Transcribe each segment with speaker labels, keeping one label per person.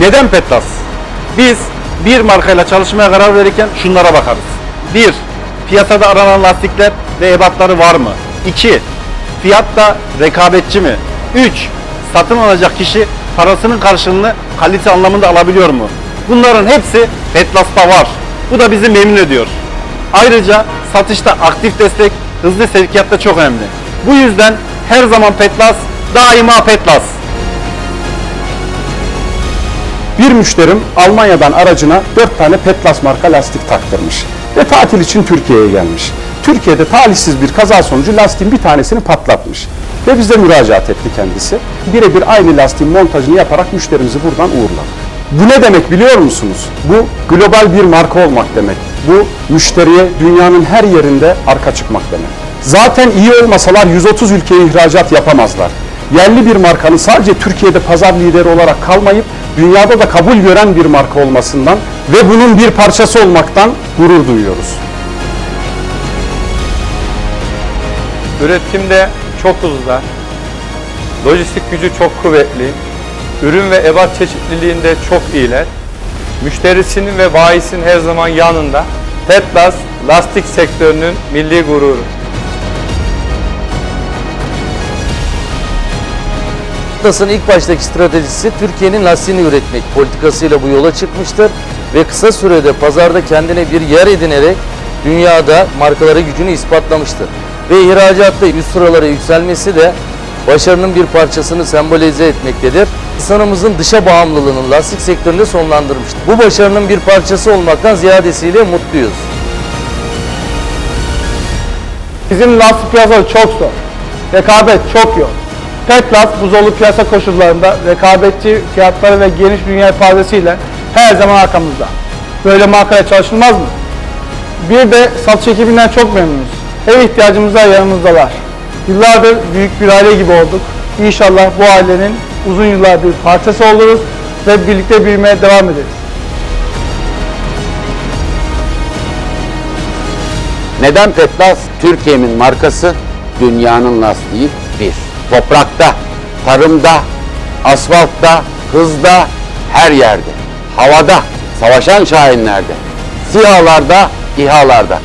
Speaker 1: Neden Petlas? Biz bir markayla çalışmaya karar verirken şunlara bakarız. 1. Piyasada aranan lastikler ve ebatları var mı? 2. Fiyatta rekabetçi mi? 3. Satın alacak kişi parasının karşılığını kalite anlamında alabiliyor mu? Bunların hepsi Petlas'ta var. Bu da bizi memnun ediyor. Ayrıca satışta aktif destek, hızlı sevkiyatta çok önemli. Bu yüzden her zaman Petlas, daima Petlas.
Speaker 2: Bir müşterim Almanya'dan aracına 4 tane Petlas marka lastik taktırmış ve tatil için Türkiye'ye gelmiş. Türkiye'de talihsiz bir kaza sonucu lastiğin bir tanesini patlatmış ve bize müracaat etti kendisi. Birebir aynı lastiğin montajını yaparak müşterimizi buradan uğurladı. Bu ne demek biliyor musunuz? Bu global bir marka olmak demek. Bu müşteriye dünyanın her yerinde arka çıkmak demek. Zaten iyi olmasalar 130 ülkeye ihracat yapamazlar. Yerli bir markanın sadece Türkiye'de pazar lideri olarak kalmayıp dünyada da kabul gören bir marka olmasından ve bunun bir parçası olmaktan gurur duyuyoruz.
Speaker 3: Üretimde çok hızlı, lojistik gücü çok kuvvetli, ürün ve ebat çeşitliliğinde çok iyiler. Müşterisinin ve bayisinin her zaman yanında. Petlas, lastik sektörünün milli gururu.
Speaker 4: Atlas'ın ilk baştaki stratejisi Türkiye'nin lastiğini üretmek politikasıyla bu yola çıkmıştır ve kısa sürede pazarda kendine bir yer edinerek dünyada markaları gücünü ispatlamıştır. Ve ihracatta üst sıralara yükselmesi de başarının bir parçasını sembolize etmektedir. İnsanımızın dışa bağımlılığının lastik sektöründe sonlandırmıştır. Bu başarının bir parçası olmaktan ziyadesiyle mutluyuz.
Speaker 5: Bizim lastik piyasası çok zor. Rekabet çok yoğun. Petlas bu zorlu piyasa koşullarında rekabetçi fiyatları ve geniş dünya ifadesiyle her zaman arkamızda. Böyle markaya çalışılmaz mı? Bir de satış ekibinden çok memnunuz. Her ihtiyacımızda yanımızdalar. Yıllardır büyük bir aile gibi olduk. İnşallah bu ailenin uzun yıllar bir parçası oluruz ve birlikte büyümeye devam ederiz.
Speaker 6: Neden Petlas? Türkiye'nin markası, dünyanın lastiği bir. Toprakta, tarımda, asfaltta, hızda, her yerde. Havada, savaşan şahinlerde, sihalarda, İHA'larda.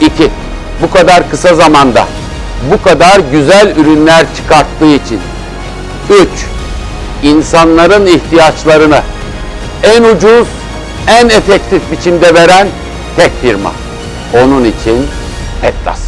Speaker 6: İki, bu kadar kısa zamanda, bu kadar güzel ürünler çıkarttığı için. Üç, insanların ihtiyaçlarını en ucuz, en efektif biçimde veren tek firma. Onun için Petlas.